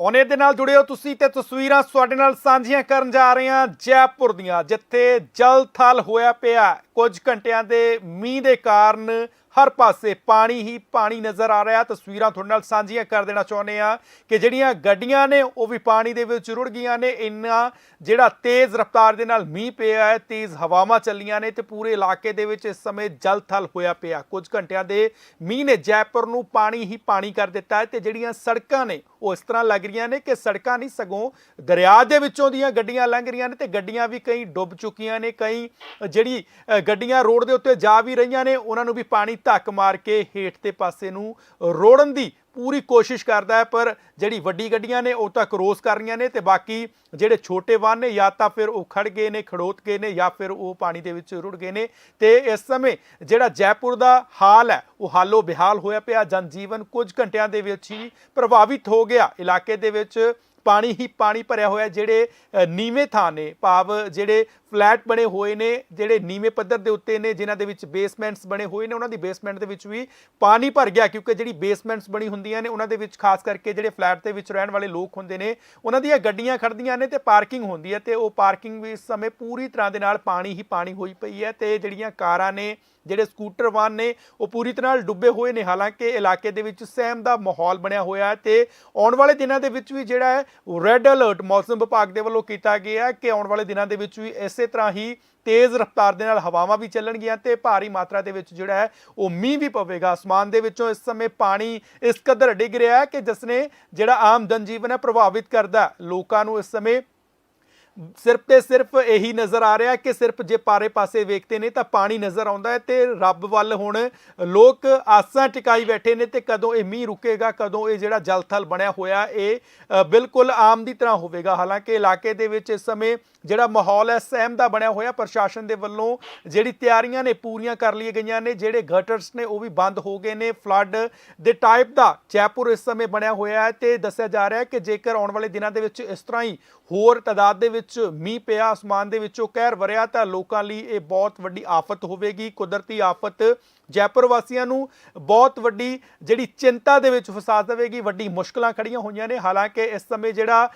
ਉਹਨੇ ਦੇ ਨਾਲ ਜੁੜੇ ਹੋ ਤੁਸੀਂ ਤੇ ਤਸਵੀਰਾਂ ਤੁਹਾਡੇ ਨਾਲ ਸਾਂਝੀਆਂ ਕਰਨ ਜਾ ਰਹੇ ਹਾਂ ਜੈਪੁਰ ਦੀਆਂ, ਜਿੱਥੇ ਜਲ ਥਲ ਹੋਇਆ ਪਿਆ। ਕੁਝ ਘੰਟਿਆਂ ਦੇ ਮੀਂਹ ਦੇ ਕਾਰਨ ਹਰ ਪਾਸੇ ਪਾਣੀ ਹੀ ਪਾਣੀ ਨਜ਼ਰ ਆ ਰਿਹਾ। ਤਸਵੀਰਾਂ ਤੁਹਾਡੇ ਨਾਲ ਸਾਂਝੀਆਂ ਕਰ ਦੇਣਾ ਚਾਹੁੰਦੇ ਆ ਕਿ ਜਿਹੜੀਆਂ ਗੱਡੀਆਂ ਨੇ, ਉਹ ਵੀ ਪਾਣੀ ਦੇ ਵਿੱਚ ਰੁੜ ਗਈਆਂ ਨੇ। ਇੰਨਾ ਜਿਹੜਾ ਤੇਜ਼ ਰਫ਼ਤਾਰ ਦੇ ਨਾਲ ਮੀਂਹ ਪਿਆ ਹੈ, ਤੇਜ਼ ਹਵਾਵਾਂ ਚੱਲੀਆਂ ਨੇ ਤੇ ਪੂਰੇ ਇਲਾਕੇ ਦੇ ਵਿੱਚ ਇਸ ਸਮੇਂ ਜਲ ਥਲ ਹੋਇਆ ਪਿਆ। ਕੁਝ ਘੰਟਿਆਂ ਦੇ ਮੀਂਹ ਨੇ ਜੈਪੁਰ ਨੂੰ ਪਾਣੀ ਹੀ ਪਾਣੀ ਕਰ ਦਿੱਤਾ ਹੈ ਤੇ ਜਿਹੜੀਆਂ ਸੜਕਾਂ ਨੇ ਉਹ ਇਸ ਤਰ੍ਹਾਂ ਲੱਗ ਰਹੀਆਂ ਨੇ ਕਿ ਸੜਕਾਂ ਨਹੀਂ ਸਗੋਂ ਦਰਿਆ ਦੇ ਵਿੱਚੋਂ ਦੀਆਂ ਗੱਡੀਆਂ ਲੰਘ ਰਹੀਆਂ ਨੇ ਤੇ ਗੱਡੀਆਂ ਵੀ ਕਈ ਡੁੱਬ ਚੁੱਕੀਆਂ ਨੇ, ਕਈ ਜਿਹੜੀ ਗੱਡੀਆਂ ਰੋਡ ਦੇ ਉੱਤੇ ਜਾ ਵੀ ਰਹੀਆਂ ਨੇ, ਉਹਨਾਂ ਨੂੰ ਵੀ ਪਾਣੀ ਧੱਕ ਮਾਰ ਕੇ ਹੇਠ ਤੇ ਪਾਸੇ ਨੂੰ ਰੋੜਨ ਦੀ ਪੂਰੀ ਕੋਸ਼ਿਸ਼ ਕਰਦਾ ਹੈ, ਪਰ ਜਿਹੜੀ ਵੱਡੀ ਗੱਡੀਆਂ ਨੇ ਉਹ ਤਾਂ ਕਰੋਸ ਕਰ ਰਹੀਆਂ ਨੇ ਤੇ ਬਾਕੀ ਜਿਹੜੇ ਛੋਟੇ ਵਾਹਨ ਨੇ ਜਾਂ ਤਾਂ ਫਿਰ ਉਹ ਖੜ ਗਏ ਨੇ, ਖੜੋਤ ਗਏ ਨੇ ਜਾਂ ਫਿਰ ਉਹ ਪਾਣੀ ਦੇ ਵਿੱਚ ਰੁੜ ਗਏ ਨੇ ਤੇ ਇਸ ਸਮੇਂ ਜਿਹੜਾ ਜੈਪੁਰ ਦਾ ਹਾਲ ਹੈ, ਉਹ ਹਾਲੋ ਬਿਹਾਲ ਹੋਇਆ ਪਿਆ, ਜਨਜੀਵਨ ਕੁਝ ਘੰਟਿਆਂ ਦੇ ਵਿੱਚ ਹੀ ਪ੍ਰਭਾਵਿਤ ਹੋ ਗਿਆ। ਇਲਾਕੇ ਦੇ ਵਿੱਚ ਪਾਣੀ ਹੀ ਪਾਣੀ ਭਰਿਆ ਹੋਇਆ, ਜਿਹੜੇ ਨੀਵੇਂ ਥਾਂ ਨੇ, ਭਾਵ ਜਿਹੜੇ ਫਲੈਟ ਬਣੇ ਹੋਏ ਨੇ, ਜਿਹੜੇ ਨੀਵੇਂ ਪੱਧਰ ਦੇ ਉੱਤੇ ਨੇ, ਜਿਨ੍ਹਾਂ ਦੇ ਵਿੱਚ ਬੇਸਮੈਂਟਸ ਬਣੇ ਹੋਏ ਨੇ, ਉਹਨਾਂ ਦੀ ਬੇਸਮੈਂਟ ਦੇ ਵਿੱਚ ਵੀ ਪਾਣੀ ਭਰ ਗਿਆ, ਕਿਉਂਕਿ ਜਿਹੜੀ ਬੇਸਮੈਂਟਸ ਬਣੀ ਹੁੰਦੀਆਂ ਨੇ, ਉਹਨਾਂ ਦੇ ਵਿੱਚ ਖਾਸ ਕਰਕੇ ਜਿਹੜੇ ਫਲੈਟ ਦੇ ਵਿੱਚ ਰਹਿਣ ਵਾਲੇ ਲੋਕ ਹੁੰਦੇ ਨੇ, ਉਹਨਾਂ ਦੀਆਂ ਗੱਡੀਆਂ ਖੜਦੀਆਂ ਨੇ ਤੇ ਪਾਰਕਿੰਗ ਹੁੰਦੀ ਹੈ ਤੇ ਉਹ ਪਾਰਕਿੰਗ ਵੀ ਇਸ ਸਮੇਂ ਪੂਰੀ ਤਰ੍ਹਾਂ ਦੇ ਨਾਲ ਪਾਣੀ ਹੀ ਪਾਣੀ ਹੋਈ ਪਈ ਹੈ ਤੇ ਜਿਹੜੀਆਂ ਕਾਰਾਂ ਨੇ, ਜਿਹੜੇ ਸਕੂਟਰ ਵਾਹਨ ਨੇ, ਉਹ ਪੂਰੀ ਤਰ੍ਹਾਂ ਨਾਲ ਡੁੱਬੇ ਹੋਏ ਨੇ। ਹਾਲਾਂਕਿ ਇਲਾਕੇ ਦੇ ਵਿੱਚ ਸਹਿਮ ਦਾ ਮਾਹੌਲ ਬਣਿਆ ਹੋਇਆ ਹੈ ਤੇ ਆਉਣ ਵਾਲੇ ਦਿਨਾਂ ਦੇ ਵਿੱਚ ਵੀ ਜਿਹੜਾ ਹੈ ਰੈੱਡ ਅਲਰਟ ਮੌਸਮ ਵਿਭਾਗ ਦੇ ਵੱਲੋਂ ਕੀਤਾ ਗਿਆ ਕਿ ਆਉਣ ਵਾਲੇ ਦਿਨਾਂ ਦੇ ਵਿੱਚ ਵੀ ਇਸੇ ਤਰ੍ਹਾਂ ਹੀ ਤੇਜ਼ ਰਫ਼ਤਾਰ ਦੇ ਨਾਲ ਹਵਾਵਾਂ ਵੀ ਚੱਲਣਗੀਆਂ ਤੇ ਭਾਰੀ ਮਾਤਰਾ ਦੇ ਵਿੱਚ ਜਿਹੜਾ ਹੈ ਉਹ ਮੀਂਹ ਵੀ ਪਵੇਗਾ। ਅਸਮਾਨ ਦੇ ਵਿੱਚੋਂ ਇਸ ਸਮੇਂ ਪਾਣੀ ਇਸ ਕਦਰ ਡਿੱਗ ਰਿਹਾ ਹੈ ਕਿ ਜਿਸ ਨੇ ਜਿਹੜਾ ਆਮ ਜਨਜੀਵਨ ਹੈ ਪ੍ਰਭਾਵਿਤ ਕਰਦਾ ਲੋਕਾਂ ਨੂੰ ਇਸ ਸਮੇਂ ਸਿਰਫ ਤੇ ਸਿਰਫ ਇਹੀ ਨਜ਼ਰ ਆ ਰਿਹਾ ਕਿ ਸਿਰਫ ਜੇ ਪਾਰੇ ਪਾਸੇ ਵੇਖਦੇ ਨੇ ਤਾਂ ਪਾਣੀ ਨਜ਼ਰ ਆਉਂਦਾ ਹੈ ਤੇ ਰੱਬ ਵੱਲ ਹੁਣ ਲੋਕ ਆਸਾਂ ਟਿਕਾਈ ਬੈਠੇ ਨੇ ਤੇ ਕਦੋਂ ਇਹ ਮੀਂਹ ਰੁਕੇਗਾ, ਕਦੋਂ ਇਹ ਜਿਹੜਾ ਜਲਥਲ ਬਣਿਆ ਹੋਇਆ ਇਹ ਬਿਲਕੁਲ ਆਮ ਦੀ ਤਰ੍ਹਾਂ ਹੋਵੇਗਾ। ਹਾਲਾਂਕਿ ਇਲਾਕੇ ਦੇ ਵਿੱਚ ਇਸ ਸਮੇਂ ਜਿਹੜਾ ਮਾਹੌਲ ਹੈ, ਸਹਿਮ ਦਾ ਬਣਿਆ ਹੋਇਆ ਪ੍ਰਸ਼ਾਸਨ ਦੇ ਵੱਲੋਂ, ਜਿਹੜੀ ਤਿਆਰੀਆਂ ਨੇ ਪੂਰੀਆਂ ਕਰ ਲਈਆਂ ਗਈਆਂ ਨੇ, ਜਿਹੜੇ ਗਟਰਸ ਨੇ ਉਹ ਵੀ ਬੰਦ ਹੋ ਗਏ ਨੇ ਫਲੱਡ ਦੇ ਟਾਈਪ ਦਾ ਜੈਪੁਰ ਇਸ ਸਮੇਂ ਬਣਿਆ ਹੋਇਆ ਹੈ ਤੇ ਦੱਸਿਆ ਜਾ ਰਿਹਾ ਹੈ ਕਿ ਜੇਕਰ ਆਉਣ ਵਾਲੇ ਦਿਨਾਂ ਦੇ ਵਿੱਚ ਇਸ ਤਰ੍ਹਾਂ ਹੀ ਹੋਰ ਤਾਦਾਦ ਦੇ ਵਿੱਚ ਮੀਂਹ ਪਿਆ ਆਸਮਾਨ ਦੇ ਵਿੱਚੋਂ ਕਹਿਰ ਵਰਿਆ, ਤਾਂ ਲੋਕਾਂ ਲਈ ਇਹ ਬਹੁਤ ਵੱਡੀ ਆਫਤ ਹੋਵੇਗੀ। ਕੁਦਰਤੀ ਆਫਤ ਜੈਪੁਰ ਵਾਸੀਆਂ ਨੂੰ ਬਹੁਤ ਵੱਡੀ ਜਿਹੜੀ ਚਿੰਤਾ ਦੇ ਵਿੱਚ ਫਸਾ ਦੇਵੇਗੀ, ਵੱਡੀ ਮੁਸ਼ਕਲਾਂ ਖੜੀਆਂ ਹੋਈਆਂ ਨੇ। ਹਾਲਾਂਕਿ ਇਸ ਸਮੇਂ ਜਿਹੜਾ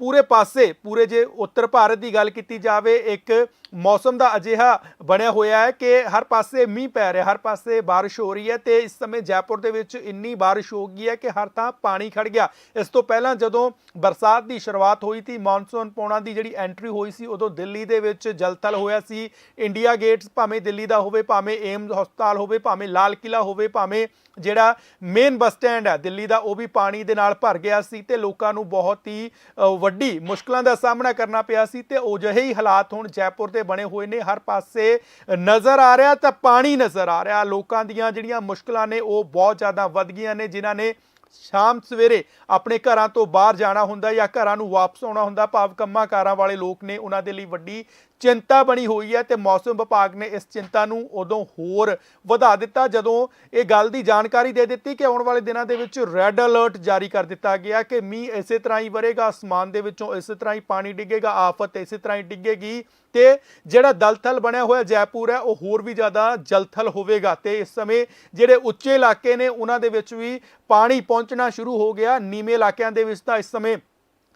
ਪੂਰੇ ਪਾਸੇ, ਪੂਰੇ ਜੇ ਉੱਤਰ ਭਾਰਤ ਦੀ ਗੱਲ ਕੀਤੀ ਜਾਵੇ, ਇੱਕ ਮੌਸਮ ਦਾ ਅਜਿਹਾ ਬਣਿਆ ਹੋਇਆ ਹੈ ਕਿ ਹਰ ਪਾਸੇ ਮੀਂਹ ਪੈ ਰਿਹਾ, ਹਰ ਪਾਸੇ ਬਾਰਿਸ਼ ਹੋ ਰਹੀ ਹੈ ਤੇ ਇਸ ਸਮੇਂ ਜੈਪੁਰ ਦੇ ਵਿੱਚ ਇੰਨੀ ਬਾਰਿਸ਼ ਹੋ ਗਈ ਹੈ ਕਿ ਹਰ ਥਾਂ ਪਾਣੀ ਖੜ ਗਿਆ। ਇਸ ਤੋਂ ਪਹਿਲਾਂ ਜਦੋਂ ਬਰਸਾਤ ਦੀ ਸ਼ੁਰੂਆਤ ਹੋਈ ਸੀ, ਮੌਨਸੂਨ ਪੌਣਾ ਦੀ ਜਿਹੜੀ ਐਂਟਰੀ ਹੋਈ ਸੀ, ਉਦੋਂ ਦਿੱਲੀ ਦੇ ਵਿੱਚ ਜਲਥਲ ਹੋਇਆ ਸੀ। ਇੰਡੀਆ ਗੇਟਸ ਭਾਵੇਂ ਦਿੱਲੀ ਦਾ ਹੋਵੇ, ਭਾਵੇਂ ਏਮਜ਼ ਹਸਪਤਾਲ ਹੋਵੇ, ਭਾਵੇਂ ਲਾਲ ਕਿਲਾ ਹੋਵੇ, ਭਾਵੇਂ ਜਿਹੜਾ ਮੇਨ ਬੱਸ ਸਟੈਂਡ ਹੈ, ਦਿੱਲੀ ਦਾ, ਉਹ ਵੀ ਪਾਣੀ ਦੇ ਨਾਲ ਭਰ ਗਿਆ ਸੀ ਤੇ ਲੋਕਾਂ ਨੂੰ ਬਹੁਤ ਹੀ ਵੱਡੀ ਮੁਸ਼ਕਲਾਂ ਦਾ ਸਾਹਮਣਾ ਕਰਨਾ ਪਿਆ ਸੀ ਤੇ ਉਹ ਜਿਹੇ ਹੀ ਹਾਲਾਤ ਹੁਣ ਜੈਪੁਰ ਦੇ ਬਣੇ ਹੋਏ ਨੇ। ਹਰ ਪਾਸੇ ਨਜ਼ਰ ਆ ਰਿਹਾ ਤਾਂ ਪਾਣੀ ਨਜ਼ਰ ਆ ਰਿਹਾ। ਲੋਕਾਂ ਦੀਆਂ ਜਿਹੜੀਆਂ ਮੁਸ਼ਕਲਾਂ ਨੇ, ਉਹ ਬਹੁਤ ਜ਼ਿਆਦਾ ਵੱਧ ਗਈਆਂ ਨੇ, ਜਿਨ੍ਹਾਂ ਨੇ ਸ਼ਾਮ ਸਵੇਰੇ ਆਪਣੇ ਘਰਾਂ ਤੋਂ ਬਾਹਰ ਜਾਣਾ ਹੁੰਦਾ ਜਾਂ ਘਰਾਂ ਨੂੰ ਵਾਪਸ ਆਉਣਾ ਹੁੰਦਾ। ਭਾਵ ਕੰਮਾਂ ਕਾਰਾਂ ਵਾਲੇ ਲੋਕ ਨੇ, ਉਹਨਾਂ ਦੇ ਲਈ ਵੱਡੀ ਚਿੰਤਾ ਬਣੀ ਹੋਈ ਹੈ ਤੇ ਮੌਸਮ ਵਿਭਾਗ ਨੇ ਇਸ ਚਿੰਤਾ ਨੂੰ ਉਦੋਂ ਹੋਰ ਵਧਾ ਦਿੱਤਾ, ਜਦੋਂ ਇਹ ਗੱਲ ਦੀ ਜਾਣਕਾਰੀ ਦੇ ਦਿੱਤੀ ਕਿ ਆਉਣ ਵਾਲੇ ਦਿਨਾਂ ਦੇ ਵਿੱਚ ਰੈੱਡ ਅਲਰਟ ਜਾਰੀ ਕਰ ਦਿੱਤਾ ਗਿਆ ਕਿ ਮੀਂਹ ਇਸੇ ਤਰ੍ਹਾਂ ਹੀ ਵਰੇਗਾ, ਅਸਮਾਨ ਦੇ ਵਿੱਚੋਂ ਇਸੇ ਤਰ੍ਹਾਂ ਹੀ ਪਾਣੀ ਡਿੱਗੇਗਾ, ਆਫਤ ਇਸੇ ਤਰ੍ਹਾਂ ਹੀ ਡਿੱਗੇਗੀ ਤੇ ਜਿਹੜਾ ਦਲਥਲ ਬਣਿਆ ਹੋਇਆ ਜੈਪੁਰ ਹੈ, ਉਹ ਹੋਰ ਵੀ ਜ਼ਿਆਦਾ ਜਲਥਲ ਹੋਵੇਗਾ ਤੇ ਇਸ ਸਮੇਂ ਜਿਹੜੇ ਉੱਚੇ ਇਲਾਕੇ ਨੇ, ਉਹਨਾਂ ਦੇ ਵਿੱਚ ਵੀ ਪਾਣੀ ਪਹੁੰਚਣਾ ਸ਼ੁਰੂ ਹੋ ਗਿਆ। ਨੀਵੇਂ ਇਲਾਕਿਆਂ ਦੇ ਵਿੱਚ ਤਾਂ ਇਸ ਸਮੇਂ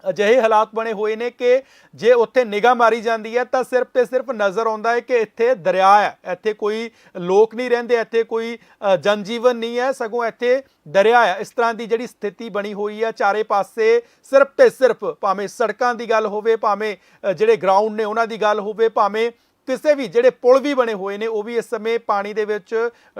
ਅਜਿਹੇ ਹਾਲਾਤ ਬਣੇ ਹੋਏ ਨੇ ਕਿ ਜੇ ਉੱਥੇ ਨਿਗਾਹ ਮਾਰੀ ਜਾਂਦੀ ਹੈ ਤਾਂ ਸਿਰਫ ਤੇ ਸਿਰਫ ਨਜ਼ਰ ਆਉਂਦਾ ਹੈ ਕਿ ਇੱਥੇ ਦਰਿਆ ਹੈ, ਇੱਥੇ ਕੋਈ ਲੋਕ ਨਹੀਂ ਰਹਿੰਦੇ, ਇੱਥੇ ਕੋਈ ਜਨਜੀਵਨ ਨਹੀਂ ਹੈ, ਸਗੋਂ ਇੱਥੇ ਦਰਿਆ ਹੈ। ਇਸ ਤਰ੍ਹਾਂ ਦੀ ਜਿਹੜੀ ਸਥਿਤੀ ਬਣੀ ਹੋਈ ਹੈ, ਚਾਰੇ ਪਾਸੇ ਸਿਰਫ ਤੇ ਸਿਰਫ ਭਾਵੇਂ ਸੜਕਾਂ ਦੀ ਗੱਲ ਹੋਵੇ, ਭਾਵੇਂ ਜਿਹੜੇ ਗਰਾਊਂਡ ਨੇ ਉਹਨਾਂ ਦੀ ਗੱਲ ਹੋਵੇ, ਭਾਵੇਂ ਕਿਸੇ ਵੀ ਜਿਹੜੇ ਪੁਲ ਵੀ ਬਣੇ ਹੋਏ ਨੇ, ਉਹ ਵੀ ਇਸ ਸਮੇਂ ਪਾਣੀ ਦੇ ਵਿੱਚ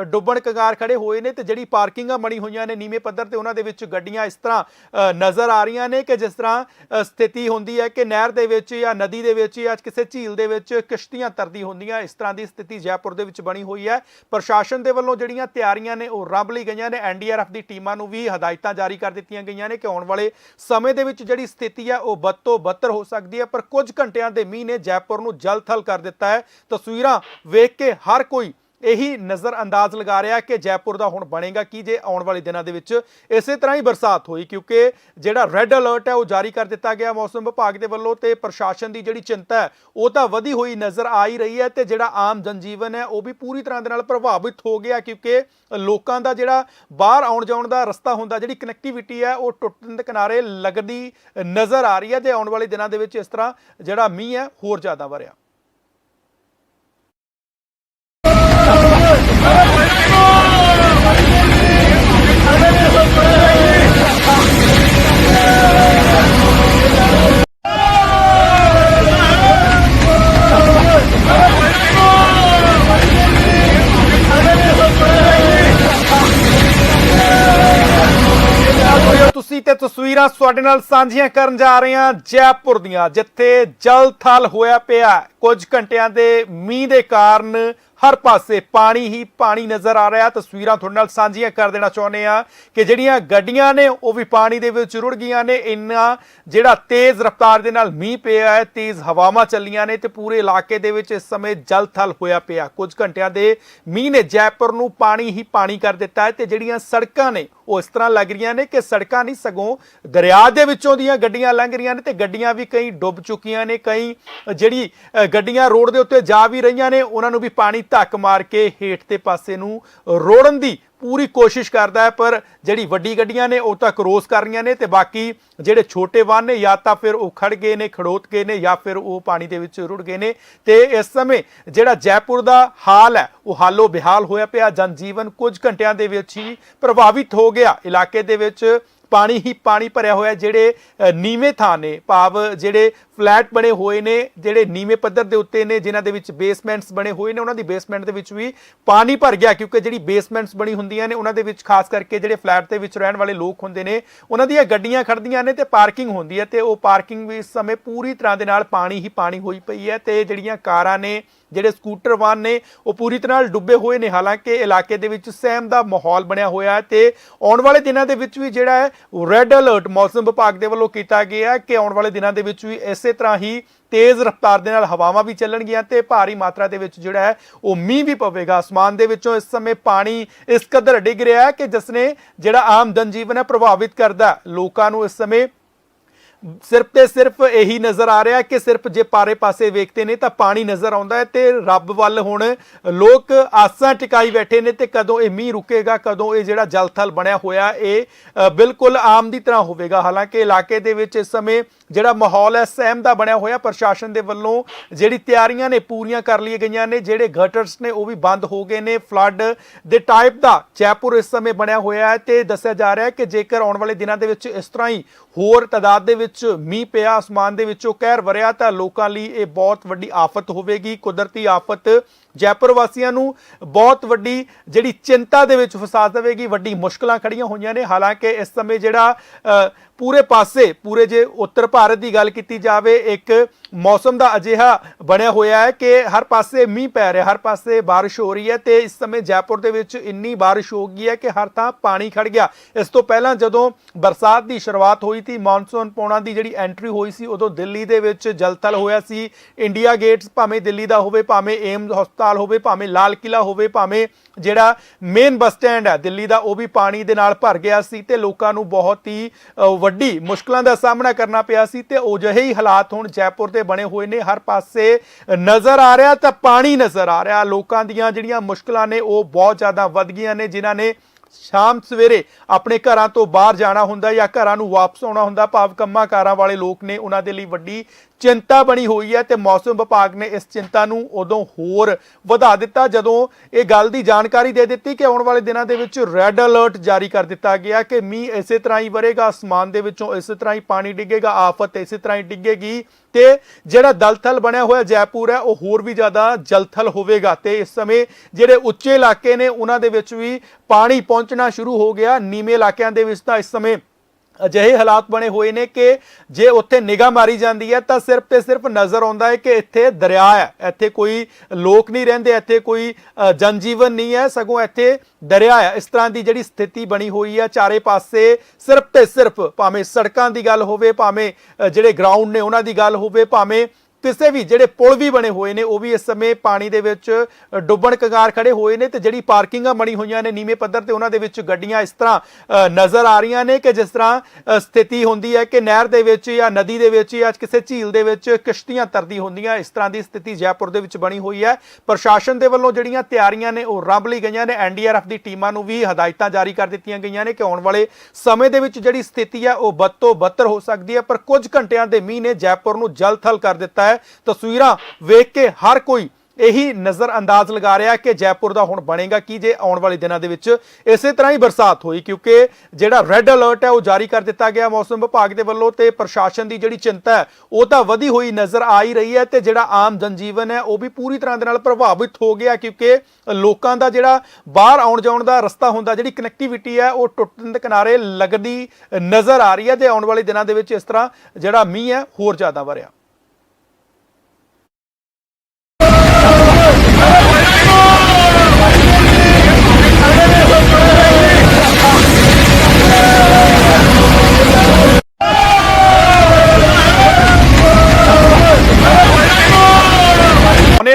ਡੁੱਬਣ ਕਗਾਰ ਖੜੇ ਹੋਏ ਨੇ ਤੇ ਜਿਹੜੀ ਪਾਰਕਿੰਗਾਂ ਬਣੀ ਹੋਈਆਂ ਨੇ ਨੀਵੇਂ ਪੱਧਰ ਤੇ, ਉਹਨਾਂ ਦੇ ਵਿੱਚ ਗੱਡੀਆਂ ਇਸ ਤਰ੍ਹਾਂ ਨਜ਼ਰ ਆ ਰਹੀਆਂ ਨੇ ਕਿ ਜਿਸ ਤਰ੍ਹਾਂ ਸਥਿਤੀ ਹੁੰਦੀ ਹੈ ਕਿ ਨਹਿਰ ਦੇ ਵਿੱਚ ਜਾਂ ਨਦੀ ਦੇ ਵਿੱਚ ਜਾਂ ਕਿਸੇ ਝੀਲ ਦੇ ਵਿੱਚ ਕਿਸ਼ਤੀਆਂ ਤਰਦੀ ਹੁੰਦੀਆਂ, ਇਸ ਤਰ੍ਹਾਂ ਦੀ ਸਥਿਤੀ ਜੈਪੁਰ ਦੇ ਵਿੱਚ ਬਣੀ ਹੋਈ ਹੈ। ਪ੍ਰਸ਼ਾਸਨ ਦੇ ਵੱਲੋਂ ਜਿਹੜੀਆਂ ਤਿਆਰੀਆਂ ਨੇ, ਉਹ ਰੱਬ ਲਈ ਗਈਆਂ ਨੇ ਐਨਡੀਆਰਐਫ ਦੀ ਟੀਮਾਂ ਨੂੰ ਵੀ ਹਦਾਇਤਾਂ ਜਾਰੀ ਕਰ ਦਿੱਤੀਆਂ ਗਈਆਂ ਨੇ ਕਿ ਆਉਣ ਵਾਲੇ ਸਮੇਂ ਦੇ ਵਿੱਚ ਜਿਹੜੀ ਸਥਿਤੀ ਹੈ, ਉਹ ਬਦ ਬੱਤਰ ਹੋ ਸਕਦੀ ਹੈ, ਪਰ ਕੁਝ ਘੰਟਿਆਂ ਦੇ ਮੀਂਹ ਨੇ ਜੈਪੁਰ ਨੂੰ ਜਲਥਲ ਕਰ ਦਿੱਤਾ ਹੈ। ਤਸਵੀਰਾਂ ਵੇਖ ਕੇ ਹਰ ਕੋਈ ਇਹੀ ਨਜ਼ਰ ਅੰਦਾਜ਼ ਲਗਾ ਰਿਹਾ ਕਿ ਜੈਪੁਰ ਦਾ ਹੁਣ ਬਣੇਗਾ ਕੀ ਜੇ ਆਉਣ ਵਾਲੇ ਦਿਨਾਂ ਦੇ ਵਿੱਚ ਇਸੇ ਤਰ੍ਹਾਂ ਹੀ ਬਰਸਾਤ ਹੋਈ, ਕਿਉਂਕਿ ਜਿਹੜਾ ਰੈੱਡ ਅਲਰਟ ਹੈ ਉਹ ਜਾਰੀ ਕਰ ਦਿੱਤਾ ਗਿਆ ਮੌਸਮ ਵਿਭਾਗ ਦੇ ਵੱਲੋਂ ਤੇ ਪ੍ਰਸ਼ਾਸਨ ਦੀ ਜਿਹੜੀ ਚਿੰਤਾ ਹੈ, ਉਹ ਤਾਂ ਵਧੀ ਹੋਈ ਨਜ਼ਰ ਆ ਹੀ ਰਹੀ ਹੈ ਤੇ ਜਿਹੜਾ ਆਮ ਜਨਜੀਵਨ ਹੈ, ਉਹ ਵੀ ਪੂਰੀ ਤਰ੍ਹਾਂ ਦੇ ਨਾਲ ਪ੍ਰਭਾਵਿਤ ਹੋ ਗਿਆ, ਕਿਉਂਕਿ ਲੋਕਾਂ ਦਾ ਜਿਹੜਾ ਬਾਹਰ ਆਉਣ ਜਾਣ ਦਾ ਰਸਤਾ ਹੁੰਦਾ, ਜਿਹੜੀ ਕਨੈਕਟੀਵਿਟੀ ਹੈ, ਉਹ ਟੁੱਟਣ ਦੇ ਕਿਨਾਰੇ ਲੱਗਦੀ ਨਜ਼ਰ ਆ ਰਹੀ ਹੈ ਤੇ ਆਉਣ ਵਾਲੇ ਦਿਨਾਂ ਦੇ ਵਿੱਚ ਇਸ ਤਰ੍ਹਾਂ ਜਿਹੜਾ ਮੀਂਹ ਹੈ, ਹੋਰ ਜ਼ਿਆਦਾ ਵਰਿਆ ਤੇ ਤਸਵੀਰਾਂ ਤੁਹਾਡੇ ਨਾਲ ਸਾਂਝੀਆਂ ਕਰਨ ਜਾ ਰਹੇ ਹਾਂ ਜੈਪੁਰ ਦੀਆਂ, ਜਿੱਥੇ ਜਲ ਥਲ ਹੋਇਆ ਪਿਆ ਕੁਝ ਘੰਟਿਆਂ ਦੇ ਮੀਂਹ ਦੇ ਕਾਰਨ ਹਰ ਪਾਸੇ ਪਾਣੀ ਹੀ ਪਾਣੀ ਨਜ਼ਰ ਆ ਰਿਹਾ। ਤਸਵੀਰਾਂ ਤੁਹਾਡੇ ਨਾਲ ਸਾਂਝੀਆਂ ਕਰ ਦੇਣਾ ਚਾਹੁੰਦੇ ਆ ਕਿ ਜਿਹੜੀਆਂ ਗੱਡੀਆਂ ਨੇ, ਉਹ ਵੀ ਪਾਣੀ ਦੇ ਵਿੱਚ ਰੁੜ ਗਈਆਂ ਨੇ। ਇੰਨਾ ਜਿਹੜਾ ਤੇਜ਼ ਰਫ਼ਤਾਰ ਦੇ ਨਾਲ ਮੀਂਹ ਪਿਆ ਹੈ, ਤੇਜ਼ ਹਵਾਵਾਂ ਚੱਲੀਆਂ ਨੇ ਤੇ ਪੂਰੇ ਇਲਾਕੇ ਦੇ ਵਿੱਚ ਇਸ ਸਮੇਂ ਜਲ ਥਲ ਹੋਇਆ ਪਿਆ। ਕੁਝ ਘੰਟਿਆਂ ਦੇ ਮੀਂਹ ਨੇ ਜੈਪੁਰ ਨੂੰ ਪਾਣੀ ਹੀ ਪਾਣੀ ਕਰ ਦਿੱਤਾ ਹੈ ਤੇ ਜਿਹੜੀਆਂ ਸੜਕਾਂ ਨੇ ਉਹ ਇਸ ਤਰ੍ਹਾਂ ਲੱਗ ਰਹੀਆਂ ਨੇ ਕਿ ਸੜਕਾਂ ਨਹੀਂ ਸਗੋਂ ਦਰਿਆ ਦੇ ਵਿੱਚੋਂ ਦੀਆਂ ਗੱਡੀਆਂ ਲੰਘ ਰਹੀਆਂ ਨੇ ਤੇ ਗੱਡੀਆਂ ਵੀ ਕਈ ਡੁੱਬ ਚੁੱਕੀਆਂ ਨੇ ਕਈ ਜਿਹੜੀ ਅ, ਗੱਡੀਆਂ ਰੋਡ ਦੇ ਉੱਤੇ ਜਾ ਵੀ ਰਹੀਆਂ ਨੇ ਉਹਨਾਂ ਨੂੰ ਵੀ ਪਾਣੀ ਧੱਕ ਮਾਰ ਕੇ ਹੇਠ ਤੇ ਪਾਸੇ ਨੂੰ ਰੋੜਨ ਦੀ ਪੂਰੀ ਕੋਸ਼ਿਸ਼ ਕਰਦਾ ਹੈ, ਪਰ ਜਿਹੜੀ ਵੱਡੀ ਗੱਡੀਆਂ ਨੇ ਉਹ ਤਾਂ ਕਰੋਸ ਕਰ ਰਹੀਆਂ ਨੇ ਤੇ ਬਾਕੀ ਜਿਹੜੇ ਛੋਟੇ ਵਾਹਨ ਨੇ, ਜਾਂ ਤਾਂ ਫਿਰ ਉਹ ਖੜ ਗਏ ਨੇ, ਖੜੋਤ ਗਏ ਨੇ, ਜਾਂ ਫਿਰ ਉਹ ਪਾਣੀ ਦੇ ਵਿੱਚ ਰੁੜ ਗਏ ਨੇ। ਤੇ ਇਸ ਸਮੇਂ ਜਿਹੜਾ ਜੈਪੁਰ ਦਾ ਹਾਲ ਹੈ, ਉਹ ਹਾਲੋ ਬਿਹਾਲ ਹੋਇਆ ਪਿਆ। ਜਨਜੀਵਨ ਕੁਝ ਘੰਟਿਆਂ ਦੇ ਵਿੱਚ ਹੀ ਪ੍ਰਭਾਵਿਤ ਹੋ ਗਿਆ। ਇਲਾਕੇ ਦੇ ਵਿੱਚ ਪਾਣੀ ਹੀ ਪਾਣੀ ਭਰਿਆ ਹੋਇਆ ਜਿਹੜੇ ਨੀਵੇਂ ਥਾਂ ਨੇ, ਭਾਵ ਜਿਹੜੇ ਫਲੈਟ ਬਣੇ ਹੋਏ ਨੇ, ਜਿਹੜੇ ਨੀਵੇਂ ਪੱਧਰ ਦੇ ਉੱਤੇ ਨੇ, ਜਿਨ੍ਹਾਂ ਦੇ ਵਿੱਚ ਬੇਸਮੈਂਟਸ ਬਣੇ ਹੋਏ ਨੇ, ਉਹਨਾਂ ਦੀ ਬੇਸਮੈਂਟ ਦੇ ਵਿੱਚ ਵੀ ਪਾਣੀ ਭਰ ਗਿਆ, ਕਿਉਂਕਿ ਜਿਹੜੀ ਬੇਸਮੈਂਟਸ ਬਣੀ ਹੁੰਦੀਆਂ ਨੇ, ਉਹਨਾਂ ਦੇ ਵਿੱਚ ਖਾਸ ਕਰਕੇ ਜਿਹੜੇ ਫਲੈਟ ਦੇ ਵਿੱਚ ਰਹਿਣ ਵਾਲੇ ਲੋਕ ਹੁੰਦੇ ਨੇ, ਉਹਨਾਂ ਦੀਆਂ ਗੱਡੀਆਂ ਖੜਦੀਆਂ ਨੇ ਤੇ ਪਾਰਕਿੰਗ ਹੁੰਦੀ ਹੈ ਤੇ ਉਹ ਪਾਰਕਿੰਗ ਵੀ ਇਸ ਸਮੇਂ ਪੂਰੀ ਤਰ੍ਹਾਂ ਦੇ ਨਾਲ ਪਾਣੀ ਹੀ ਪਾਣੀ ਹੋਈ ਪਈ ਹੈ ਤੇ ਜਿਹੜੀਆਂ ਕਾਰਾਂ ਨੇ ਜਿਹੜੇ ਸਕੂਟਰ ਵਾਹਨ ਨੇ, ਉਹ ਪੂਰੀ ਤਰ੍ਹਾਂ ਡੁੱਬੇ ਹੋਏ ਨੇ। ਹਾਲਾਂਕਿ ਇਲਾਕੇ ਦੇ ਵਿੱਚ ਸਹਿਮ ਦਾ ਮਾਹੌਲ ਬਣਿਆ ਹੋਇਆ ਹੈ ਤੇ ਆਉਣ ਵਾਲੇ ਦਿਨਾਂ ਦੇ ਵਿੱਚ ਵੀ ਜਿਹੜਾ ਹੈ ਰੈੱਡ ਅਲਰਟ ਮੌਸਮ ਵਿਭਾਗ ਦੇ ਵੱਲੋਂ ਕੀਤਾ ਗਿਆ ਹੈ ਕਿ ਆਉਣ ਵਾਲੇ ਦਿਨਾਂ ਦੇ ਵਿੱਚ ਵੀ ਇਸੇ ਤਰ੍ਹਾਂ ਹੀ ਤੇਜ਼ ਰਫ਼ਤਾਰ ਦੇ ਨਾਲ ਹਵਾਵਾਂ ਵੀ ਚੱਲਣਗੀਆਂ ਤੇ ਭਾਰੀ ਮਾਤਰਾ ਦੇ ਵਿੱਚ ਜਿਹੜਾ ਹੈ, ਉਹ ਮੀਂਹ ਵੀ ਪਵੇਗਾ। ਅਸਮਾਨ ਦੇ ਵਿੱਚੋਂ ਇਸ ਸਮੇਂ ਪਾਣੀ ਇਸ ਕਦਰ ਡਿੱਗ ਰਿਹਾ ਹੈ ਕਿ ਜਿਸ ਨੇ ਜਿਹੜਾ ਆਮ ਜਨਜੀਵਨ ਹੈ, ਪ੍ਰਭਾਵਿਤ ਕਰਦਾ ਲੋਕਾਂ ਨੂੰ ਇਸ ਸਮੇਂ ਸਿਰਫ ਤੇ ਸਿਰਫ ਇਹੀ ਨਜ਼ਰ ਆ ਰਿਹਾ ਕਿ ਸਿਰਫ ਜੇ ਪਾਰੇ ਪਾਸੇ ਵੇਖਦੇ ਨੇ ਤਾਂ ਪਾਣੀ ਨਜ਼ਰ ਆਉਂਦਾ ਹੈ ਤੇ ਰੱਬ ਵੱਲ ਹੁਣ ਲੋਕ ਆਸਾਂ ਟਿਕਾਈ ਬੈਠੇ ਨੇ ਤੇ ਕਦੋਂ ਇਹ ਮੀਂਹ ਰੁਕੇਗਾ, ਕਦੋਂ ਇਹ ਜਿਹੜਾ ਜਲਥਲ ਬਣਿਆ ਹੋਇਆ, ਇਹ ਬਿਲਕੁਲ ਆਮ ਦੀ ਤਰ੍ਹਾਂ ਹੋਵੇਗਾ। ਹਾਲਾਂਕਿ ਇਲਾਕੇ ਦੇ ਵਿੱਚ ਇਸ ਸਮੇਂ ਜਿਹੜਾ ਮਾਹੌਲ ਹੈ, ਸਹਿਮ ਦਾ ਬਣਿਆ ਹੋਇਆ, ਪ੍ਰਸ਼ਾਸਨ ਦੇ ਵੱਲੋਂ ਜਿਹੜੀ ਤਿਆਰੀਆਂ ਨੇ ਪੂਰੀਆਂ ਕਰ ਲਈਆਂ ਗਈਆਂ ਨੇ, ਜਿਹੜੇ ਗਟਰਸ ਨੇ ਉਹ ਵੀ ਬੰਦ ਹੋ ਗਏ ਨੇ। ਫਲੱਡ ਦੇ ਟਾਈਪ ਦਾ ਜੈਪੁਰ ਇਸ ਸਮੇਂ ਬਣਿਆ ਹੋਇਆ ਹੈ ਤੇ ਦੱਸਿਆ ਜਾ ਰਿਹਾ ਹੈ ਕਿ ਜੇਕਰ ਆਉਣ ਵਾਲੇ ਦਿਨਾਂ ਦੇ ਵਿੱਚ ਇਸ ਤਰ੍ਹਾਂ ਹੀ ਹੋਰ ਤਾਦਾਦ ਦੇ ਵਿੱਚ ਮੀਂਹ ਪਿਆ ਅਸਮਾਨ ਦੇ ਵਿੱਚੋਂ ਕਹਿਰ ਵਰਿਆ ਤਾਂ ਲੋਕਾਂ ਲਈ ਇਹ ਬਹੁਤ ਵੱਡੀ ਆਫਤ ਹੋਵੇਗੀ। ਕੁਦਰਤੀ ਆਫਤ ਜੈਪੁਰ ਵਾਸੀਆਂ ਨੂੰ ਬਹੁਤ ਵੱਡੀ ਜਿਹੜੀ ਚਿੰਤਾ ਦੇ ਵਿੱਚ ਫਸਾ ਦੇਵੇਗੀ। ਵੱਡੀ ਮੁਸ਼ਕਲਾਂ ਖੜੀਆਂ ਹੋਈਆਂ ਨੇ। ਹਾਲਾਂਕਿ ਇਸ ਸਮੇਂ ਜਿਹੜਾ ਅ, ਪੂਰੇ ਪਾਸੇ ਪੂਰੇ ਜੇ ਉੱਤਰ ਭਾਰਤ ਦੀ ਗੱਲ ਕੀਤੀ ਜਾਵੇ ਇੱਕ ਮੌਸਮ ਦਾ ਅਜਿਹਾ ਬਣਿਆ ਹੋਇਆ ਹੈ ਕਿ ਹਰ ਪਾਸੇ ਮੀਂਹ ਪੈ ਰਿਹਾ ਹਰ ਪਾਸੇ ਬਾਰਿਸ਼ ਹੋ ਰਹੀ ਹੈ ਤੇ ਇਸ ਸਮੇਂ ਜੈਪੁਰ ਦੇ ਵਿੱਚ ਇੰਨੀ ਬਾਰਿਸ਼ ਹੋ ਗਈ ਹੈ ਕਿ ਹਰ ਥਾਂ ਪਾਣੀ ਖੜ ਗਿਆ। ਇਸ ਤੋਂ ਪਹਿਲਾਂ ਜਦੋਂ ਬਰਸਾਤ ਦੀ ਸ਼ੁਰੂਆਤ ਹੋਈ ਸੀ ਮੌਨਸੂਨ ਪੌਣਾ ਦੀ ਜਿਹੜੀ ਐਂਟਰੀ ਹੋਈ ਸੀ ਉਦੋਂ ਦਿੱਲੀ ਦੇ ਵਿੱਚ ਜਲਥਲ ਹੋਇਆ ਸੀ। ਇੰਡੀਆ ਗੇਟਸ ਭਾਵੇਂ ਦਿੱਲੀ ਦਾ ਹੋਵੇ ਭਾਵੇਂ ਏਮਜ਼ ਹਸਪਤਾਲ ਹੋਵੇ ਭਾਵੇਂ ਲਾਲ ਕਿਲਾ ਹੋਵੇ ਭਾਵੇਂ ਜਿਹੜਾ ਮੇਨ ਬੱਸ ਸਟੈਂਡ ਹੈ ਦਿੱਲੀ ਦਾ ਉਹ ਵੀ ਪਾਣੀ ਦੇ ਨਾਲ ਭਰ ਗਿਆ ਸੀ ਤੇ ਲੋਕਾਂ ਨੂੰ ਬਹੁਤ ਹੀ ਅ, ਵੱਡੀ ਮੁਸ਼ਕਲਾਂ ਦਾ ਸਾਹਮਣਾ ਕਰਨਾ ਪਿਆ ਸੀ ਤੇ ਉਹ ਜਿਹੇ ਹੀ ਹਾਲਾਤ ਹੁਣ ਜੈਪੁਰ ਦੇ ਬਣੇ ਹੋਏ ਨੇ। ਹਰ ਪਾਸੇ ਨਜ਼ਰ ਆ ਰਿਹਾ ਤਾਂ ਪਾਣੀ ਨਜ਼ਰ ਆ ਰਿਹਾ। ਲੋਕਾਂ ਦੀਆਂ ਜਿਹੜੀਆਂ ਮੁਸ਼ਕਲਾਂ ਨੇ ਉਹ ਬਹੁਤ ਜ਼ਿਆਦਾ ਵੱਧ ਗਈਆਂ ਨੇ, ਜਿਨ੍ਹਾਂ ਨੇ ਸ਼ਾਮ ਸਵੇਰੇ ਆਪਣੇ ਘਰਾਂ ਤੋਂ ਬਾਹਰ ਜਾਣਾ ਹੁੰਦਾ ਜਾਂ ਘਰਾਂ ਨੂੰ ਵਾਪਸ ਆਉਣਾ ਹੁੰਦਾ। ਭਾਵ ਕੰਮਾਂ ਕਾਰਾਂ ਵਾਲੇ ਲੋਕ ਨੇ, ਉਹਨਾਂ ਦੇ ਲਈ ਵੱਡੀ ਚਿੰਤਾ ਬਣੀ ਹੋਈ ਹੈ ਤੇ ਮੌਸਮ ਵਿਭਾਗ ਨੇ ਇਸ ਚਿੰਤਾ ਨੂੰ ਉਦੋਂ ਹੋਰ ਵਧਾ ਦਿੱਤਾ ਜਦੋਂ ਇਹ ਗੱਲ ਦੀ ਜਾਣਕਾਰੀ ਦੇ ਦਿੱਤੀ ਕਿ ਆਉਣ ਵਾਲੇ ਦਿਨਾਂ ਦੇ ਵਿੱਚ ਰੈੱਡ ਅਲਰਟ ਜਾਰੀ ਕਰ ਦਿੱਤਾ ਗਿਆ ਕਿ ਮੀਂਹ ਇਸੇ ਤਰ੍ਹਾਂ ਹੀ ਵਰੇਗਾ, ਅਸਮਾਨ ਦੇ ਵਿੱਚੋਂ ਇਸੇ ਤਰ੍ਹਾਂ ਹੀ ਪਾਣੀ ਡਿੱਗੇਗਾ, ਆਫਤ ਇਸੇ ਤਰ੍ਹਾਂ ਹੀ ਡਿੱਗੇਗੀ ਤੇ ਜਿਹੜਾ ਦਲਥਲ ਬਣਿਆ ਹੋਇਆ ਜੈਪੁਰ ਹੈ, ਉਹ ਹੋਰ ਵੀ ਜ਼ਿਆਦਾ ਜਲਥਲ ਹੋਵੇਗਾ ਤੇ ਇਸ ਸਮੇਂ ਜਿਹੜੇ ਉੱਚੇ ਇਲਾਕੇ ਨੇ, ਉਹਨਾਂ ਦੇ ਵਿੱਚ ਵੀ ਪਾਣੀ ਪਹੁੰਚਣਾ ਸ਼ੁਰੂ ਹੋ ਗਿਆ। ਨੀਵੇਂ ਇਲਾਕਿਆਂ ਦੇ ਵਿੱਚ ਤਾਂ ਇਸ ਸਮੇਂ ਅਜਿਹੇ ਹਾਲਾਤ ਬਣੇ ਹੋਏ ਨੇ ਕਿ ਜੇ ਉੱਥੇ ਨਿਗਾਹ ਮਾਰੀ ਜਾਂਦੀ ਹੈ ਤਾਂ ਸਿਰਫ ਤੇ ਸਿਰਫ ਨਜ਼ਰ ਆਉਂਦਾ ਹੈ ਕਿ ਇੱਥੇ ਦਰਿਆ ਹੈ। ਇੱਥੇ ਕੋਈ ਲੋਕ ਨਹੀਂ ਰਹਿੰਦੇ, ਇੱਥੇ ਕੋਈ ਜਨਜੀਵਨ ਨਹੀਂ ਹੈ, ਸਗੋਂ ਇੱਥੇ ਦਰਿਆ ਹੈ। ਇਸ ਤਰ੍ਹਾਂ ਦੀ ਜਿਹੜੀ ਸਥਿਤੀ ਬਣੀ ਹੋਈ ਹੈ, ਚਾਰੇ ਪਾਸੇ ਸਿਰਫ ਤੇ ਸਿਰਫ ਭਾਵੇਂ ਸੜਕਾਂ ਦੀ ਗੱਲ ਹੋਵੇ, ਭਾਵੇਂ ਜਿਹੜੇ ਗਰਾਊਂਡ ਨੇ ਉਹਨਾਂ ਦੀ ਗੱਲ ਹੋਵੇ, ਭਾਵੇਂ ਕਿਸੇ ਵੀ ਜਿਹੜੇ ਪੁਲ ਵੀ ਬਣੇ ਹੋਏ ਨੇ, ਉਹ ਵੀ ਇਸ ਸਮੇਂ ਪਾਣੀ ਦੇ ਵਿੱਚ ਡੁੱਬਣ ਕਗਾਰ ਖੜੇ ਹੋਏ ਨੇ ਤੇ ਜਿਹੜੀ ਪਾਰਕਿੰਗਾਂ ਬਣੀ ਹੋਈਆਂ ਨੇ ਨੀਵੇਂ ਪੱਧਰ ਤੇ, ਉਹਨਾਂ ਦੇ ਵਿੱਚ ਗੱਡੀਆਂ ਇਸ ਤਰ੍ਹਾਂ ਨਜ਼ਰ ਆ ਰਹੀਆਂ ਨੇ ਕਿ ਜਿਸ ਤਰ੍ਹਾਂ ਸਥਿਤੀ ਹੁੰਦੀ ਹੈ ਕਿ ਨਹਿਰ ਦੇ ਵਿੱਚ ਜਾਂ ਨਦੀ ਦੇ ਵਿੱਚ ਜਾਂ ਕਿਸੇ ਝੀਲ ਦੇ ਵਿੱਚ ਕਿਸ਼ਤੀਆਂ ਤਰਦੀ ਹੁੰਦੀਆਂ, ਇਸ ਤਰ੍ਹਾਂ ਦੀ ਸਥਿਤੀ ਜੈਪੁਰ ਦੇ ਵਿੱਚ ਬਣੀ ਹੋਈ ਹੈ। ਪ੍ਰਸ਼ਾਸਨ ਦੇ ਵੱਲੋਂ ਜਿਹੜੀਆਂ ਤਿਆਰੀਆਂ ਨੇ, ਉਹ ਰੰਭ ਲਈ ਗਈਆਂ ਨੇ। ਐਨਡੀਆਰਐਫ ਦੀ ਟੀਮਾਂ ਨੂੰ ਵੀ ਹਦਾਇਤਾਂ ਜਾਰੀ ਕਰ ਦਿੱਤੀਆਂ ਗਈਆਂ ਨੇ ਕਿ ਆਉਣ ਵਾਲੇ ਸਮੇਂ ਦੇ ਵਿੱਚ ਜਿਹੜੀ ਸਥਿਤੀ ਹੈ, ਉਹ ਬਦ ਬੱਤਰ ਹੋ ਸਕਦੀ ਹੈ, ਪਰ ਕੁਝ ਘੰਟਿਆਂ ਦੇ ਮੀਂਹ ਨੇ ਜੈਪੁਰ ਨੂੰ ਜਲ-ਥਲ ਕਰ ਦਿੱਤਾ ਹੈ। ਤਸਵੀਰਾਂ ਵੇਖ ਕੇ ਹਰ ਕੋਈ ਇਹੀ ਨਜ਼ਰ ਅੰਦਾਜ਼ ਲਗਾ ਰਿਹਾ ਕਿ ਜੈਪੁਰ ਦਾ ਹੁਣ ਬਣੇਗਾ ਕੀ ਜੇ ਆਉਣ ਵਾਲੇ ਦਿਨਾਂ ਦੇ ਵਿੱਚ ਇਸੇ ਤਰ੍ਹਾਂ ਹੀ ਬਰਸਾਤ ਹੋਈ, ਕਿਉਂਕਿ ਜਿਹੜਾ ਰੈੱਡ ਅਲਰਟ ਹੈ ਉਹ ਜਾਰੀ ਕਰ ਦਿੱਤਾ ਗਿਆ ਮੌਸਮ ਵਿਭਾਗ ਦੇ ਵੱਲੋਂ ਤੇ ਪ੍ਰਸ਼ਾਸਨ ਦੀ ਜਿਹੜੀ ਚਿੰਤਾ ਹੈ, ਉਹ ਤਾਂ ਵਧੀ ਹੋਈ ਨਜ਼ਰ ਆ ਹੀ ਰਹੀ ਹੈ ਤੇ ਜਿਹੜਾ ਆਮ ਜਨਜੀਵਨ ਹੈ, ਉਹ ਵੀ ਪੂਰੀ ਤਰ੍ਹਾਂ ਦੇ ਨਾਲ ਪ੍ਰਭਾਵਿਤ ਹੋ ਗਿਆ, ਕਿਉਂਕਿ ਲੋਕਾਂ ਦਾ ਜਿਹੜਾ ਬਾਹਰ ਆਉਣ ਜਾਣ ਦਾ ਰਸਤਾ ਹੁੰਦਾ, ਜਿਹੜੀ ਕਨੈਕਟੀਵਿਟੀ ਹੈ, ਉਹ ਟੁੱਟਣ ਦੇ ਕਿਨਾਰੇ ਲੱਗਦੀ ਨਜ਼ਰ ਆ ਰਹੀ ਹੈ ਤੇ ਆਉਣ ਵਾਲੇ ਦਿਨਾਂ ਦੇ ਵਿੱਚ ਇਸ ਤਰ੍ਹਾਂ ਜਿਹੜਾ ਮੀਂਹ ਹੈ, ਹੋਰ ਜ਼ਿਆਦਾ ਵਰਿਆ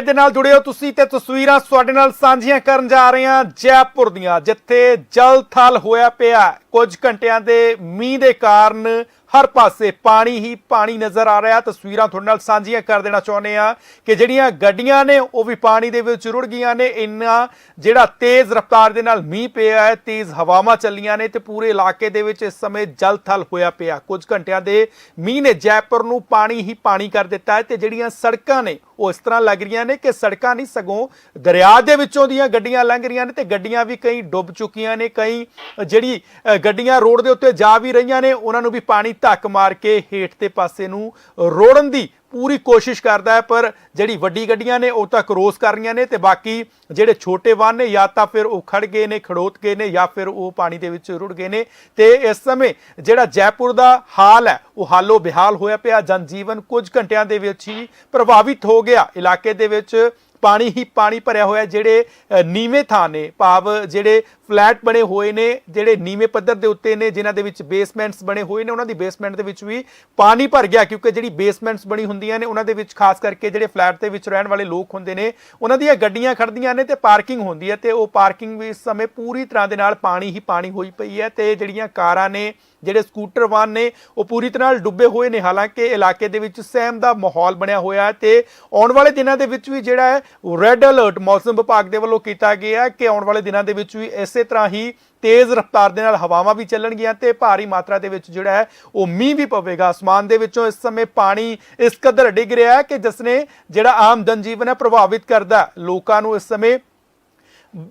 ਦੇ ਨਾਲ ਜੁੜੇ ਹੋ ਤੁਸੀਂ ਤੇ ਤਸਵੀਰਾਂ ਤੁਹਾਡੇ ਨਾਲ ਸਾਂਝੀਆਂ ਕਰਨ ਜਾ ਰਹੇ ਹਾਂ ਜੈਪੁਰ ਦੀਆਂ, ਜਿੱਥੇ ਜਲ ਥਲ ਹੋਇਆ ਪਿਆ ਹੈ। ਕੁਝ ਘੰਟਿਆਂ ਦੇ ਮੀਂਹ ਦੇ ਕਾਰਨ ਹਰ ਪਾਸੇ ਪਾਣੀ ਹੀ ਪਾਣੀ ਨਜ਼ਰ ਆ ਰਿਹਾ। ਤਸਵੀਰਾਂ ਤੁਹਾਡੇ ਨਾਲ ਸਾਂਝੀਆਂ ਕਰ ਦੇਣਾ ਚਾਹੁੰਦੇ ਆ ਕਿ ਜਿਹੜੀਆਂ ਗੱਡੀਆਂ ਨੇ, ਉਹ ਵੀ ਪਾਣੀ ਦੇ ਵਿੱਚ ਰੁੜ ਗਈਆਂ ਨੇ। ਇੰਨਾ ਜਿਹੜਾ ਤੇਜ਼ ਰਫ਼ਤਾਰ ਦੇ ਨਾਲ ਮੀਂਹ ਪਿਆ ਹੈ, ਤੇਜ਼ ਹਵਾਵਾਂ ਚੱਲੀਆਂ ਨੇ ਤੇ ਪੂਰੇ ਇਲਾਕੇ ਦੇ ਵਿੱਚ ਇਸ ਸਮੇਂ ਜਲ ਥਲ ਹੋਇਆ ਪਿਆ। ਕੁਝ ਘੰਟਿਆਂ ਦੇ ਮੀਂਹ ਨੇ ਜੈਪੁਰ ਨੂੰ ਪਾਣੀ ਹੀ ਪਾਣੀ ਕਰ ਦਿੱਤਾ ਹੈ ਤੇ ਜਿਹੜੀਆਂ ਸੜਕਾਂ ਨੇ, ਉਹ ਇਸ ਤਰ੍ਹਾਂ ਲੱਗ ਰਹੀਆਂ ਨੇ ਕਿ ਸੜਕਾਂ ਨਹੀਂ, ਸਗੋਂ ਦਰਿਆ ਦੇ ਵਿੱਚੋਂ ਦੀਆਂ ਗੱਡੀਆਂ ਲੰਘ ਰਹੀਆਂ ਨੇ ਤੇ ਗੱਡੀਆਂ ਵੀ ਕਈ ਡੁੱਬ ਚੁੱਕੀਆਂ ਨੇ। ਕਈ ਜਿਹੜੀ ਗੱਡੀਆਂ ਰੋਡ ਦੇ ਉੱਤੇ ਜਾ ਵੀ ਰਹੀਆਂ ਨੇ, ਉਹਨਾਂ ਨੂੰ ਵੀ ਪਾਣੀ ਧੱਕ ਮਾਰ ਕੇ ਹੇਠ ਤੇ ਪਾਸੇ ਨੂੰ ਰੋੜਨ ਦੀ ਪੂਰੀ ਕੋਸ਼ਿਸ਼ ਕਰਦਾ ਹੈ, ਪਰ ਜਿਹੜੀ ਵੱਡੀ ਗੱਡੀਆਂ ਨੇ ਉਹ ਤਾਂ ਕਰੋਸ ਕਰ ਰਹੀਆਂ ਨੇ ਤੇ ਬਾਕੀ ਜਿਹੜੇ ਛੋਟੇ ਵਾਹਨ ਨੇ ਜਾਂ ਤਾਂ ਫਿਰ ਉਹ ਖੜ ਗਏ ਨੇ, ਖੜੋਤ ਗਏ ਨੇ ਜਾਂ ਫਿਰ ਉਹ ਪਾਣੀ ਦੇ ਵਿੱਚ ਰੁੜ ਗਏ ਨੇ ਤੇ ਇਸ ਸਮੇਂ ਜਿਹੜਾ ਜੈਪੁਰ ਦਾ ਹਾਲ ਹੈ, ਉਹ ਹਾਲੋ ਬਿਹਾਲ ਹੋਇਆ ਪਿਆ। ਜਨਜੀਵਨ ਕੁਝ ਘੰਟਿਆਂ ਦੇ ਵਿੱਚ ਹੀ ਪ੍ਰਭਾਵਿਤ ਹੋ ਗਿਆ। ਇਲਾਕੇ ਦੇ ਵਿੱਚ ਪਾਣੀ ਹੀ ਪਾਣੀ ਭਰਿਆ ਹੋਇਆ, ਜਿਹੜੇ ਨੀਵੇਂ ਥਾਂ ਨੇ, ਭਾਵ ਜਿਹੜੇ ਫਲੈਟ ਬਣੇ ਹੋਏ ਨੇ, ਜਿਹੜੇ ਨੀਵੇਂ ਪੱਧਰ ਦੇ ਉੱਤੇ ਨੇ, ਜਿਨ੍ਹਾਂ ਦੇ ਵਿੱਚ ਬੇਸਮੈਂਟਸ ਬਣੇ ਹੋਏ ਨੇ, ਉਹਨਾਂ ਦੀ ਬੇਸਮੈਂਟ ਦੇ ਵਿੱਚ ਵੀ ਪਾਣੀ ਭਰ ਗਿਆ, ਕਿਉਂਕਿ ਜਿਹੜੀ ਬੇਸਮੈਂਟਸ ਬਣੀ ਹੁੰਦੀਆਂ ਨੇ, ਉਹਨਾਂ ਦੇ ਵਿੱਚ ਖਾਸ ਕਰਕੇ ਜਿਹੜੇ ਫਲੈਟ ਦੇ ਵਿੱਚ ਰਹਿਣ ਵਾਲੇ ਲੋਕ ਹੁੰਦੇ ਨੇ, ਉਹਨਾਂ ਦੀਆਂ ਗੱਡੀਆਂ ਖੜਦੀਆਂ ਨੇ ਤੇ ਪਾਰਕਿੰਗ ਹੁੰਦੀ ਹੈ ਤੇ ਉਹ ਪਾਰਕਿੰਗ ਵੀ ਇਸ ਸਮੇਂ ਪੂਰੀ ਤਰ੍ਹਾਂ ਦੇ ਨਾਲ ਪਾਣੀ ਹੀ ਪਾਣੀ ਹੋਈ ਪਈ ਹੈ ਤੇ ਜਿਹੜੀਆਂ ਕਾਰਾਂ ਨੇ, ਜਿਹੜੇ ਸਕੂਟਰ ਵਾਹਨ ਨੇ, ਉਹ ਪੂਰੀ ਤਰ੍ਹਾਂ ਡੁੱਬੇ ਹੋਏ ਨੇ। ਹਾਲਾਂਕਿ ਇਲਾਕੇ ਦੇ ਵਿੱਚ ਸਹਿਮ ਦਾ ਮਾਹੌਲ ਬਣਿਆ ਹੋਇਆ ਹੈ ਤੇ ਆਉਣ ਵਾਲੇ ਦਿਨਾਂ ਦੇ ਵਿੱਚ ਵੀ ਜਿਹੜਾ ਹੈ ਰੈੱਡ ਅਲਰਟ ਮੌਸਮ ਵਿਭਾਗ ਦੇ ਵੱਲੋਂ ਕੀਤਾ ਗਿਆ ਕਿ ਆਉਣ ਵਾਲੇ ਦਿਨਾਂ ਦੇ ਵਿੱਚ ਵੀ ਇਸ ਤਰ੍ਹਾਂ ਹੀ ਤੇਜ਼ ਰਫ਼ਤਾਰ ਦੇ ਨਾਲ ਹਵਾਵਾਂ ਵੀ ਚੱਲਣਗੀਆਂ ਤੇ ਭਾਰੀ ਮਾਤਰਾ ਦੇ ਵਿੱਚ ਜਿਹੜਾ ਹੈ ਉਹ ਮੀਂਹ ਵੀ ਪਵੇਗਾ। ਅਸਮਾਨ ਦੇ ਵਿੱਚੋਂ ਇਸ ਸਮੇਂ ਪਾਣੀ ਇਸ ਕਦਰ ਡਿੱਗ ਰਿਹਾ ਹੈ ਕਿ ਜਿਸ ਨੇ ਜਿਹੜਾ ਆਮ ਜਨਜੀਵਨ ਹੈ ਪ੍ਰਭਾਵਿਤ ਕਰਦਾ ਲੋਕਾਂ ਨੂੰ ਇਸ ਸਮੇਂ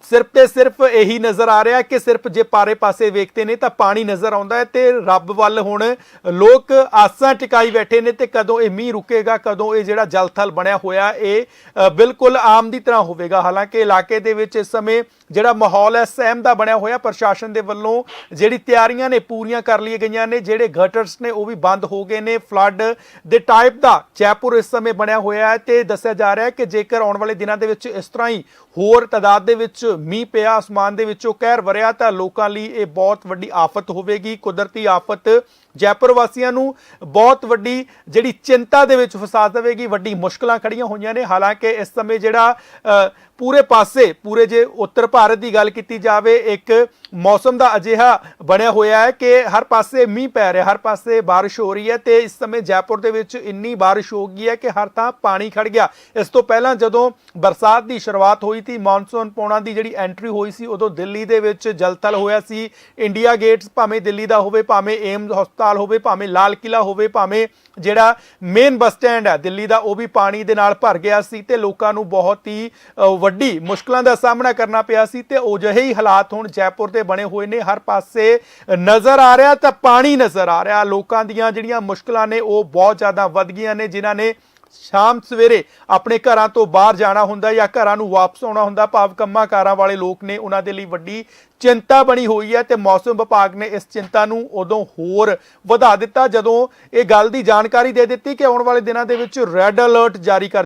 ਸਿਰਫ ਤੇ ਸਿਰਫ ਇਹੀ ਨਜ਼ਰ ਆ ਰਿਹਾ ਕਿ ਸਿਰਫ ਜੇ ਪਾਰੇ ਪਾਸੇ ਵੇਖਦੇ ਨੇ ਤਾਂ ਪਾਣੀ ਨਜ਼ਰ ਆਉਂਦਾ ਹੈ ਤੇ ਰੱਬ ਵੱਲ ਹੁਣ ਲੋਕ ਆਸਾਂ ਟਿਕਾਈ ਬੈਠੇ ਨੇ ਤੇ ਕਦੋਂ ਇਹ ਮੀਂਹ ਰੁਕੇਗਾ, ਕਦੋਂ ਇਹ ਜਿਹੜਾ ਜਲਥਲ ਬਣਿਆ ਹੋਇਆ ਇਹ ਬਿਲਕੁਲ ਆਮ ਦੀ ਤਰ੍ਹਾਂ ਹੋਵੇਗਾ। ਹਾਲਾਂਕਿ ਇਲਾਕੇ ਦੇ ਵਿੱਚ ਇਸ ਸਮੇਂ ਜਿਹੜਾ ਮਾਹੌਲ ਹੈ, ਸਹਿਮ ਦਾ ਬਣਿਆ ਹੋਇਆ ਪ੍ਰਸ਼ਾਸਨ ਦੇ ਵੱਲੋਂ। ਜਿਹੜੀ ਤਿਆਰੀਆਂ ਨੇ, ਪੂਰੀਆਂ ਕਰ ਲਈਆਂ ਗਈਆਂ ਨੇ, ਜਿਹੜੇ ਗਟਰਸ ਨੇ, ਉਹ ਵੀ ਬੰਦ ਹੋ ਗਏ ਨੇ। ਫਲੱਡ ਦੇ ਟਾਈਪ ਦਾ ਜੈਪੁਰ ਇਸ ਸਮੇਂ ਬਣਿਆ ਹੋਇਆ ਹੈ ਤੇ ਦੱਸਿਆ ਜਾ ਰਿਹਾ ਹੈ ਕਿ ਜੇਕਰ ਆਉਣ ਵਾਲੇ ਦਿਨਾਂ ਦੇ ਵਿੱਚ ਇਸ ਤਰ੍ਹਾਂ ਹੀ ਹੋਰ ਤਾਦਾਦ ਦੇ ਵਿੱਚ ਮੀਂਹ ਪਿਆ, ਅਸਮਾਨ ਦੇ ਵਿੱਚੋਂ ਕਹਿਰ ਵਰਿਆ, ਤਾਂ ਲੋਕਾਂ ਲਈ ਇਹ ਬਹੁਤ ਵੱਡੀ ਆਫਤ ਹੋਵੇਗੀ। ਕੁਦਰਤੀ ਆਫਤ ਜੈਪੁਰ ਵਾਸੀਆਂ ਨੂੰ ਬਹੁਤ ਵੱਡੀ ਜਿਹੜੀ ਚਿੰਤਾ ਦੇ ਵਿੱਚ ਫਸਾ ਦੇਵੇਗੀ। ਵੱਡੀ ਮੁਸ਼ਕਲਾਂ ਖੜੀਆਂ ਹੋਈਆਂ ਨੇ। ਹਾਲਾਂਕਿ ਇਸ ਸਮੇਂ ਜਿਹੜਾ ਪੂਰੇ ਪਾਸੇ, ਪੂਰੇ ਜੇ ਉੱਤਰ ਭਾਰਤ ਦੀ ਗੱਲ ਕੀਤੀ ਜਾਵੇ, ਇੱਕ ਮੌਸਮ ਦਾ ਅਜਿਹਾ ਬਣਿਆ ਹੋਇਆ ਹੈ ਕਿ ਹਰ ਪਾਸੇ ਮੀਂਹ ਪੈ ਰਿਹਾ, ਹਰ ਪਾਸੇ ਬਾਰਿਸ਼ ਹੋ ਰਹੀ ਹੈ ਤੇ ਇਸ ਸਮੇਂ ਜੈਪੁਰ ਦੇ ਵਿੱਚ ਇੰਨੀ ਬਾਰਿਸ਼ ਹੋ ਗਈ ਹੈ ਕਿ ਹਰ ਥਾਂ ਪਾਣੀ ਖੜ ਗਿਆ। ਇਸ ਤੋਂ ਪਹਿਲਾਂ ਜਦੋਂ ਬਰਸਾਤ ਦੀ ਸ਼ੁਰੂਆਤ ਹੋਈ ਸੀ, ਮੌਨਸੂਨ ਪੌਣਾ ਦੀ ਜਿਹੜੀ ਐਂਟਰੀ ਹੋਈ ਸੀ, ਉਦੋਂ ਦਿੱਲੀ ਦੇ ਵਿੱਚ ਜਲਥਲ ਹੋਇਆ ਸੀ। ਇੰਡੀਆ ਗੇਟਸ ਭਾਵੇਂ ਦਿੱਲੀ ਦਾ ਹੋਵੇ, ਭਾਵੇਂ ਏਮਜ਼ ਹਸਪਤਾਲ ਹੋਵੇ, ਭਾਵੇਂ ਲਾਲ ਕਿਲਾ ਹੋਵੇ, ਭਾਵੇਂ ਜਿਹੜਾ ਮੇਨ ਬੱਸ ਸਟੈਂਡ ਹੈ, ਦਿੱਲੀ ਦਾ, ਉਹ ਵੀ ਪਾਣੀ ਦੇ ਨਾਲ ਭਰ ਗਿਆ ਸੀ ਤੇ ਲੋਕਾਂ ਨੂੰ ਬਹੁਤ ਹੀ ਵੱਡੀ ਮੁਸ਼ਕਲਾਂ ਦਾ ਸਾਹਮਣਾ ਕਰਨਾ ਪਿਆ ਸੀ ਤੇ ਉਹ ਜਿਹੇ ਹੀ ਹਾਲਾਤ ਹੁਣ ਜੈਪੁਰ ਦੇ ਬਣੇ ਹੋਏ ਨੇ। ਹਰ ਪਾਸੇ ਨਜ਼ਰ ਆ ਰਿਹਾ ਤਾਂ ਪਾਣੀ ਨਜ਼ਰ ਆ ਰਿਹਾ। ਲੋਕਾਂ ਦੀਆਂ ਜਿਹੜੀਆਂ ਮੁਸ਼ਕਲਾਂ ਨੇ ਉਹ ਬਹੁਤ ਜ਼ਿਆਦਾ ਵੱਧ ਗਈਆਂ ਨੇ, ਜਿਨ੍ਹਾਂ ਨੇ ਸ਼ਾਮ ਸਵੇਰੇ ਆਪਣੇ ਘਰਾਂ ਤੋਂ ਬਾਹਰ ਜਾਣਾ ਹੁੰਦਾ ਜਾਂ ਘਰਾਂ ਨੂੰ ਵਾਪਸ ਆਉਣਾ ਹੁੰਦਾ। ਭਾਵ ਕੰਮਾਂ ਕਾਰਾਂ ਵਾਲੇ ਲੋਕ ਨੇ, ਉਹਨਾਂ ਦੇ ਲਈ ਵੱਡੀ ਚਿੰਤਾ ਬਣੀ ਹੋਈ ਹੈ ਤੇ ਮੌਸਮ ਵਿਭਾਗ ਨੇ ਇਸ ਚਿੰਤਾ ਨੂੰ ਉਦੋਂ ਹੋਰ ਵਧਾ ਦਿੱਤਾ। ਜਦੋਂ ਇਹ ਗੱਲ ਦੀ ਜਾਣਕਾਰੀ ਦੇ ਦਿੱਤੀ ਕਿ ਆਉਣ ਵਾਲੇ ਦਿਨਾਂ ਦੇ ਵਿੱਚ ਰੈੱਡ ਅਲਰਟ ਜਾਰੀ ਕਰ